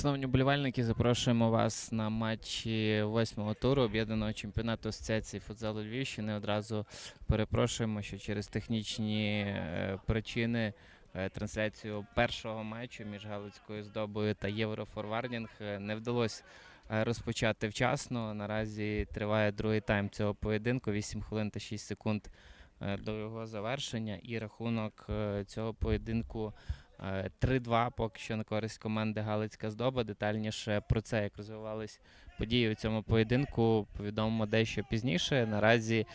Шановні вболівальники, запрошуємо вас на матчі восьмого туру об'єднаного чемпіонату Асоціації футзалу Львівщини. Одразу перепрошуємо, що через технічні е, причини е, трансляцію першого матчу між Галицькою здобою та Єврофорвардінг е, не вдалося розпочати вчасно. Наразі триває другий тайм цього поєдинку, 8 хвилин та 6 секунд до його завершення. І рахунок цього поєдинку 3-2 поки що на користь команди Галицька здоба. Детальніше про це, як розвивались події у цьому поєдинку, повідомимо дещо пізніше. Наразі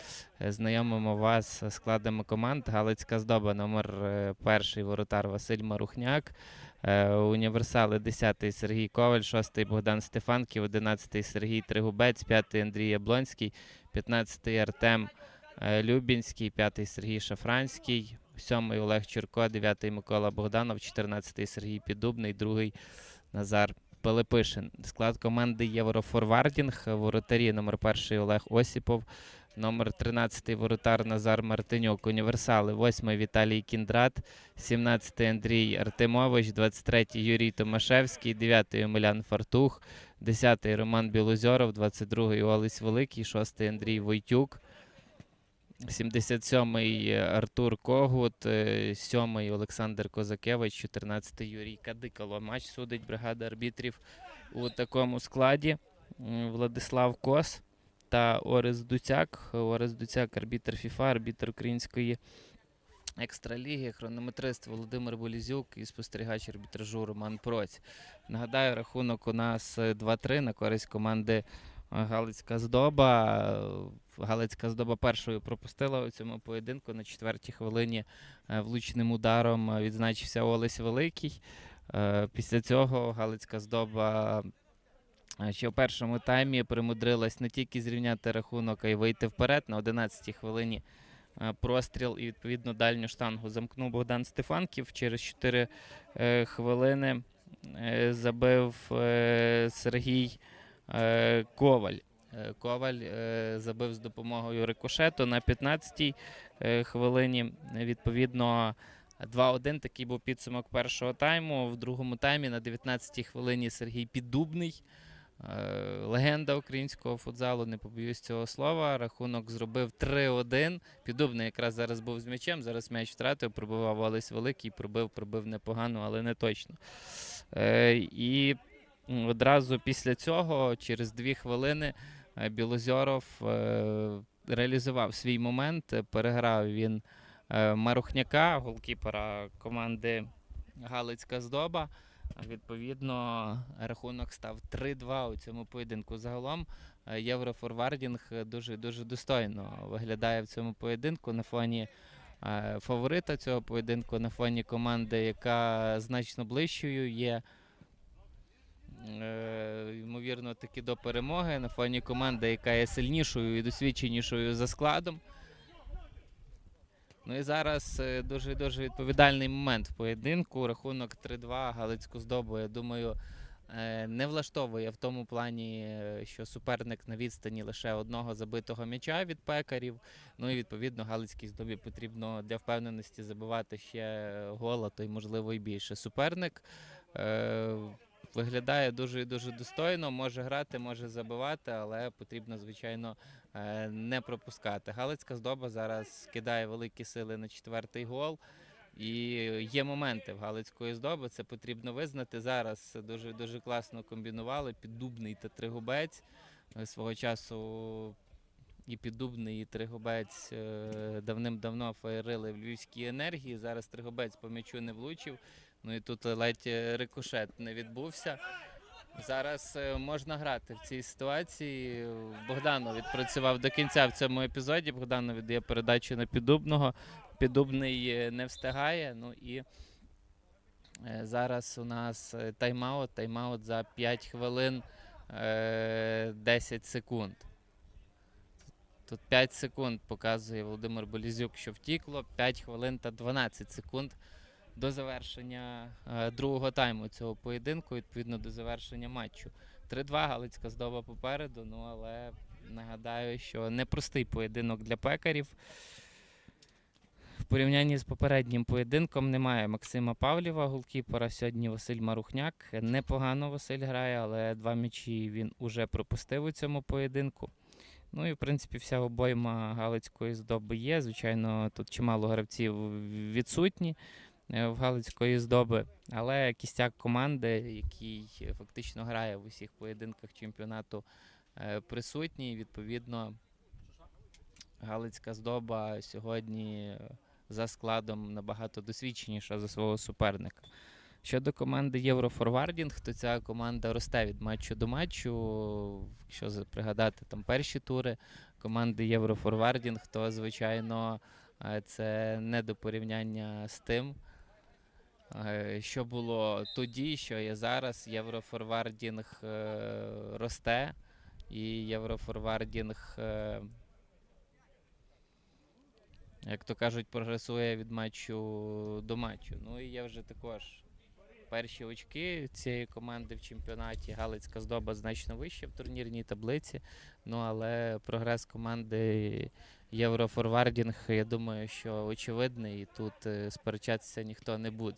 е, знайомимо вас з складами команд. Галицька здоба, номер е, перший воротар Василь Марухняк. е, Універсали 10-й Сергій Коваль, 6-й Богдан Стефанків, 11-й Сергій Тригубець, 5-й Андрій Яблонський, 15-й Артем е, Любінський, 5-й Сергій Шафранський, 7-й Олег Чурко, 9-й Микола Богданов, 14-й Сергій Піддубний, 2-й Назар Пилипишин. Склад команди Єврофорвардінг. Воротарі номер 1 Олег Осіпов, номер 13 воротар Назар Мартинюк. Універсали 8-й Віталій Кіндрат, 17-й Андрій Артемович, 23-й Юрій Томашевський, 9-й Омелян Фартух, 10-й Роман Білозьоров, 22-й Олесь Великий, 6-й Андрій Войтюк. 77-й Артур Когут, 7-й Олександр Козакевич, 14-й Юрій Кадикало. Матч судить бригада арбітрів у такому складі. Владислав Кос та Орес Дуцяк. Орес Дуцяк, арбітр ФІФА, арбітр української екстраліги, хронометрист Володимир Болізюк і спостерігач арбітражу Роман Проць. Нагадаю, рахунок у нас е, 2-3 на користь команди е, Галицька здоба. Галицька здоба першою пропустила у цьому поєдинку. На четвертій хвилині е, влучним ударом е, відзначився Олесь Великий. Е, Після цього Галицька здоба ще в першому таймі примудрилась не тільки зрівняти рахунок, а й вийти вперед на 11-й хвилині. Простріл і відповідно дальню штангу замкнув Богдан Стефанків. Через 4 е, хвилини забив Сергій Коваль. Е, Коваль е, забив з допомогою рикошету на 15-й е, хвилині. Відповідно, 2-1 такий був підсумок першого тайму. В другому таймі на 19-й хвилині Сергій Піддубний. Легенда українського футзалу, не побоюсь цього слова. Рахунок зробив 3-1. Піддубний якраз зараз був з м'ячем. Зараз м'яч втратив, пробивав Олесь Великий, пробив, пробив непогано, але не точно. І одразу після цього, через дві хвилини, Білозьоров е, реалізував свій момент. Е, Переграв він е, Марухняка, голкіпера команди Галицька здоба. Відповідно, рахунок став 3-2 у цьому поєдинку. Загалом е, Єврофорвардінг дуже дуже достойно виглядає в цьому поєдинку на фоні е, фаворита цього поєдинку, на фоні команди, яка значно ближчою є. Е, ймовірно, таки до перемоги на фоні команди, яка є сильнішою і досвідченішою за складом. Ну і зараз е, дуже дуже відповідальний момент в поєдинку. Рахунок 3-2 Галицьку здобу. Я думаю, е, не влаштовує в тому плані, що суперник на відстані лише одного забитого м'яча від пекарів. Ну і відповідно Галицькій здобі потрібно для впевненості забивати ще гола, то й можливо і більше. Суперник виглядає дуже і дуже достойно, може грати, може забивати, але потрібно, звичайно, е, не пропускати. Галицька здоба зараз кидає великі сили на четвертий гол. І є моменти в Галицької здоби, це потрібно визнати. Зараз дуже дуже класно комбінували Піддубний та Тригубець. Е, Свого часу і Піддубний, і Тригубець е, давним-давно фаєрили в Львівській енергії. Зараз Тригубець по м'ячу не влучив. Ну і тут ледь е, рикошет не відбувся. Зараз е, можна грати в цій ситуації. Богданов відпрацював до кінця в цьому епізоді. Богданов віддає передачу на Піддубного. Піддубний е, не встигає. Ну і зараз у нас тайм-аут. Тайм-аут за 5 хвилин е, 10 секунд. Тут 5 секунд показує Володимир Болізюк, що втікло. 5 хвилин та 12 секунд до завершення е, другого тайму цього поєдинку, відповідно до завершення матчу. 3-2 Галицька здоба попереду. Ну але нагадаю, що непростий поєдинок для пекарів. В порівнянні з попереднім поєдинком немає Максима Павлєва, голкіпера. Сьогодні Василь Марухняк. Непогано Василь грає, але два м'ячі він уже пропустив у цьому поєдинку. Ну і в принципі вся обойма Галицької здоби є. Звичайно, тут чимало гравців відсутні в Галицької здоби, але кістяк команди, який е, фактично грає в усіх поєдинках чемпіонату, е, присутній. Відповідно, Галицька здоба сьогодні е, за складом набагато досвідченіша за свого суперника. Щодо команди Єврофорвардінг, то ця команда росте від матчу до матчу. Якщо пригадати там перші тури команди Єврофорвардінг, то звичайно е, це не до порівняння з тим, е, що було тоді, що є зараз. Єврофорвардінг е, росте, і Єврофорвардінг, е, як то кажуть, прогресує від матчу до матчу. Ну і є вже також перші очки цієї команди в чемпіонаті. Галицька здоба значно вища в турнірній таблиці. Ну але прогрес команди Єврофорвардінг, я думаю, що очевидний, і тут е, сперечатися ніхто не буде.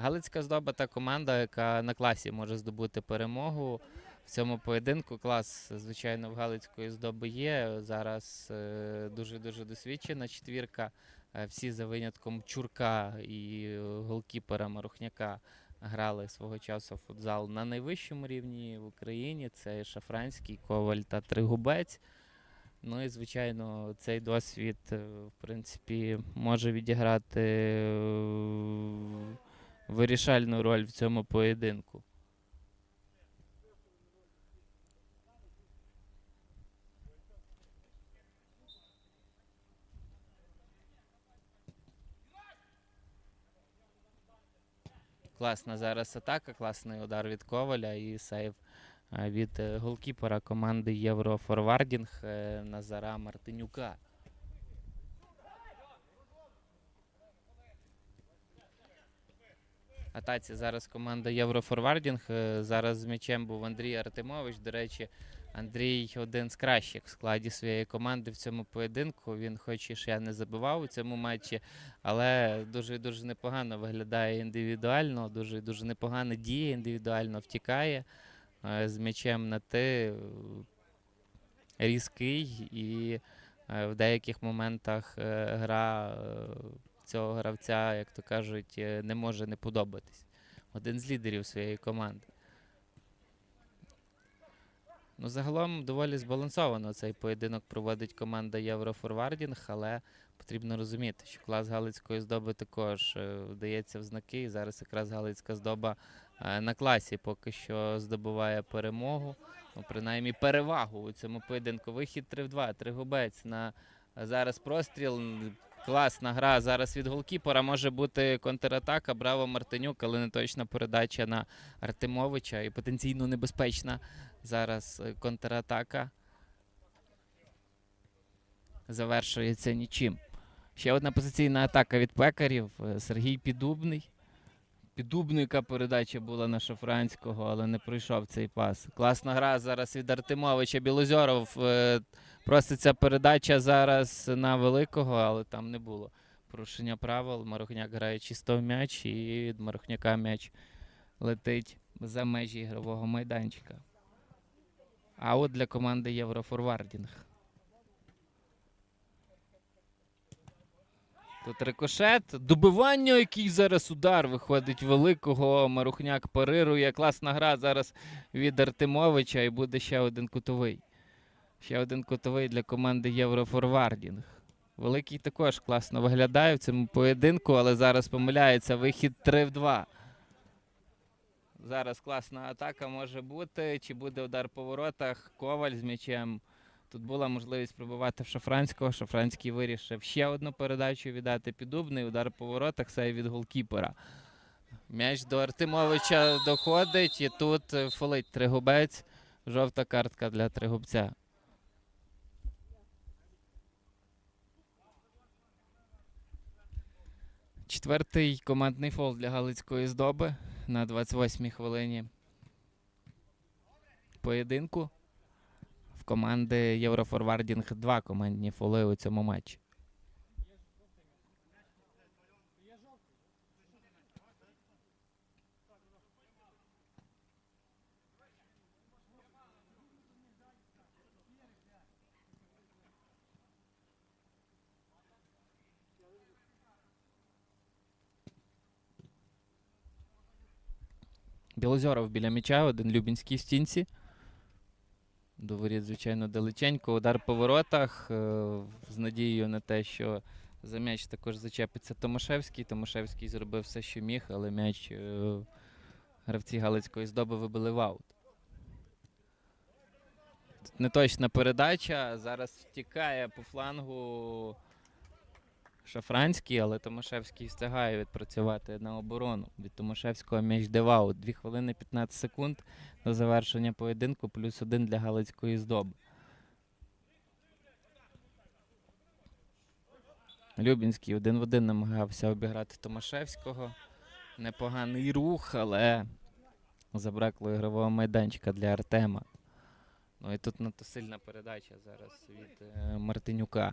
Галицька здоба та команда, яка на класі може здобути перемогу. В цьому поєдинку клас, звичайно, в Галицької здоби є. Зараз е, дуже-дуже досвідчена четвірка. Е, Всі за винятком Чурка і е, голкіпера Марухняка грали свого часу футзал на найвищому рівні в Україні. Це Шафранський, Коваль та Тригубець. Ну і, звичайно, цей досвід, в принципі, може відіграти вирішальну роль в цьому поєдинку. Класна зараз атака, класний удар від Коваля і сейв е, від е, голкіпера команди Єврофорвардінг е, Назара Мартинюка. Атаці зараз команда Єврофорвардінг. Е, Зараз з м'ячем був Андрій Артемович. До речі, Андрій один з кращих в складі своєї команди в цьому поєдинку. Він, хоч і ще не забивав у цьому матчі, але дуже дуже непогано виглядає індивідуально, дуже дуже непогано діє індивідуально, втікає е, з м'ячем на ти. Різкий і е, в деяких моментах гра цього гравця, як то кажуть, е, не може не подобатись. Один з лідерів своєї команди. Ну, загалом доволі збалансовано цей поєдинок проводить команда Єврофорвардінг, але потрібно розуміти, що клас Галицької здоби також е, вдається в знаки. І зараз якраз Галицька здоба е, на класі поки що здобуває перемогу, ну, принаймні перевагу у цьому поєдинку. Вихід 3 в 2, Тригубець на зараз простріл. Класна гра зараз від голкіпера. Може бути контратака. Браво Мартинюк, але не точна передача на Артемовича і потенційно небезпечна зараз е, контратака. Завершується нічим. Ще одна позиційна атака від пекарів. Е, Сергій Підубний. Підубний, яка передача була на Шафранського, але не пройшов цей пас. Класна гра зараз від Артемовича. Білозьоров. Е, Проситься передача зараз на великого, але там не було порушення правил. Марухняк грає чисто в м'яч, і від Марухняка м'яч летить за межі ігрового майданчика. А от для команди Єврофорвардінг. Тут рикошет. Добивання, який зараз удар виходить великого. Марухняк парирує. Класна гра зараз від Артемовича і буде ще один кутовий. Ще один кутовий для команди Єврофорвардінг. Великий також класно виглядає в цьому поєдинку, але зараз помиляється. Вихід 3 в 2. Зараз класна атака може бути. Чи буде удар по воротах? Коваль з м'ячем. Тут була можливість пробивати в Шафранського. Шафранський вирішив ще одну передачу віддати підубний. Удар по воротах сейв від голкіпера. М'яч до Артемовича доходить, і тут фолить Тригубець. Жовта картка для Тригубця. Четвертий командний фол для Галицької здоби на 28-й хвилині поєдинку. В команди Єврофорвардінг два командні фоли у цьому матчі. Білозоров біля м'яча, один Любінський в стінці. До воріт, звичайно, далеченько. Удар по воротах е, з надією на те, що за м'яч також зачепиться Томашевський. Томашевський зробив все, що міг, але м'яч е, гравці Галицької здоби вибили в аут. Неточна передача. Зараз втікає по флангу Шафранський, але Томашевський встигає відпрацювати на оборону. Від Томашевського м'яч в 2 хвилини 15 секунд до завершення поєдинку, плюс один для Галицької здоби. Любінський один в один намагався обіграти Томашевського. Непоганий рух, але забракло ігрового майданчика для Артема. Ну і тут надто сильна передача зараз від е, Мартинюка.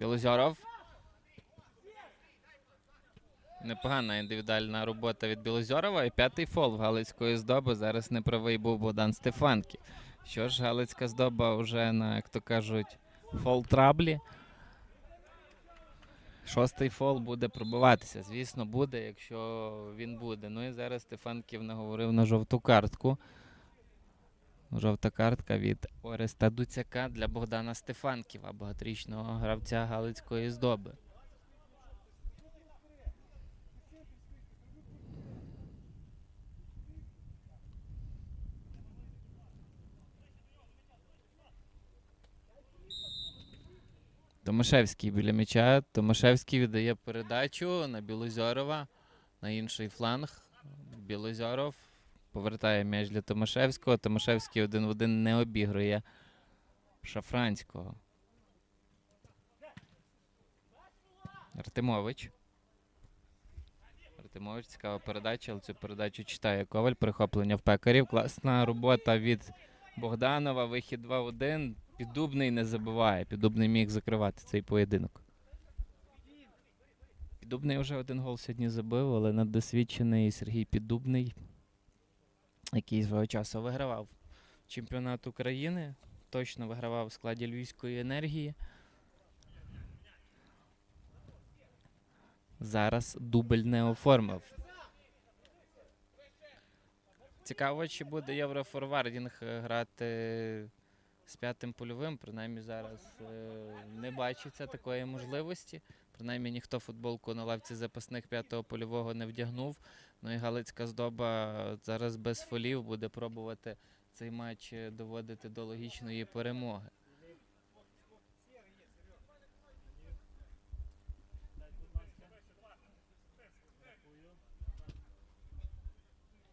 Білозоров. Непогана індивідуальна робота від Білозорова. І п'ятий фол в Галицької здоби. Зараз неправий був Богдан Стефанків. Що ж, Галицька здоба вже на, як то кажуть, фол траблі. Шостий фол буде пробиватися. Звісно, буде, якщо він буде. Ну і зараз Стефанків наговорив на жовту картку. Жовта картка від Ореста Дуцяка для Богдана Стефанківа, багаторічного гравця Галицької здоби. Томашевський біля м'яча. Томашевський віддає передачу на Білозорова на інший фланг. Білозоров повертає м'яч для Томашевського. Томашевський один в один не обігрує Шафранського. Артемович. Артемович, цікава передача, але цю передачу читає Коваль. Перехоплення в пекарів. Класна робота від Богданова. Вихід 2 в 1. Піддубний не забиває. Піддубний міг закривати цей поєдинок. Піддубний вже один гол сьогодні забив, але наддосвідчений Сергій Піддубний, який свого часу вигравав чемпіонат України. Точно вигравав в складі Львівської енергії. Зараз дубль не оформив. Цікаво, чи буде Єврофорвардінг е, грати з п'ятим польовим. Принаймні зараз е, не бачиться такої можливості. Принаймні ніхто футболку на лавці запасних п'ятого польового не вдягнув. Ну і Галицька здоба зараз без фолів буде пробувати цей матч доводити до логічної перемоги.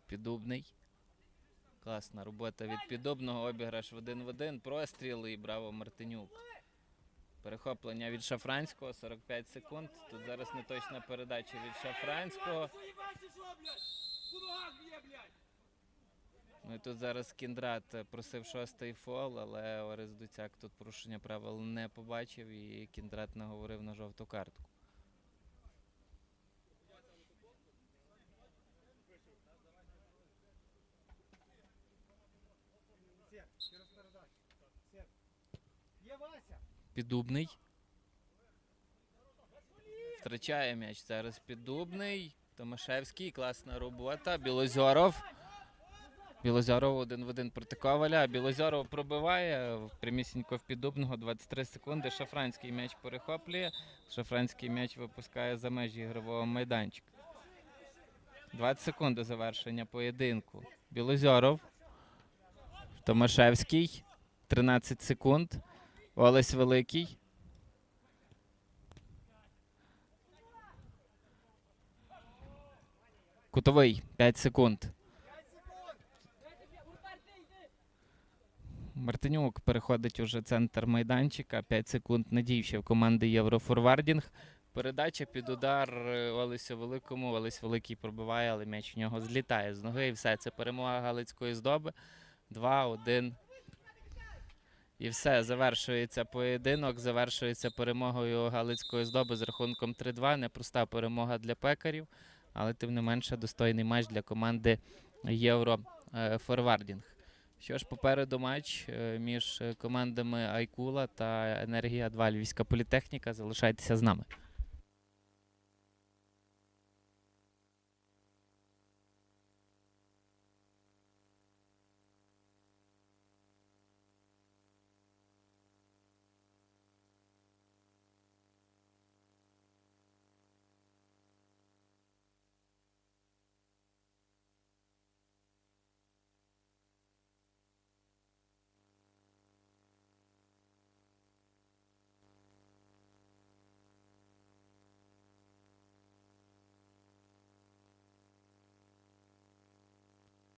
Піддубний. Класна робота від піддубного. Обіграш в один в один. Простріл і браво Мартинюк. Перехоплення від Шафранського 45 секунд. Тут зараз неточна передача від Шафранського. Ну і тут зараз Кіндрат просив шостий фол, але Орес Дуцяк тут порушення правил не побачив і Кіндрат наговорив на жовту картку. Є Вася. Піддубний. Втрачає м'яч зараз Піддубний. Томашевський. Класна робота. Білозоров. Білозоров один в один проти Коваля. Білозоров пробиває прямісінько в Піддубного 23 секунди. Шафранський м'яч перехоплює. Шафранський м'яч випускає за межі ігрового майданчика. 20 секунд до завершення поєдинку. Білозоров. Томашевський. 13 секунд. Олесь Великий. Кутовий 5 секунд. Мартинюк переходить уже центр майданчика. 5 секунд надій ще в команди Єврофорвардінг. Передача під удар е, Олесю Великому. Олесь Великий пробиває, але м'яч в нього злітає з ноги. І все. Це перемога Галицької здоби. 2-1 І все, завершується поєдинок, завершується перемогою Галицької здоби з рахунком 3-2. Непроста перемога для пекарів, але тим не менше достойний матч для команди Євро е, Форвардінг. Що ж, попереду матч е, між е, командами Айкула та Енергія 2 Львівська політехніка. Залишайтеся з нами.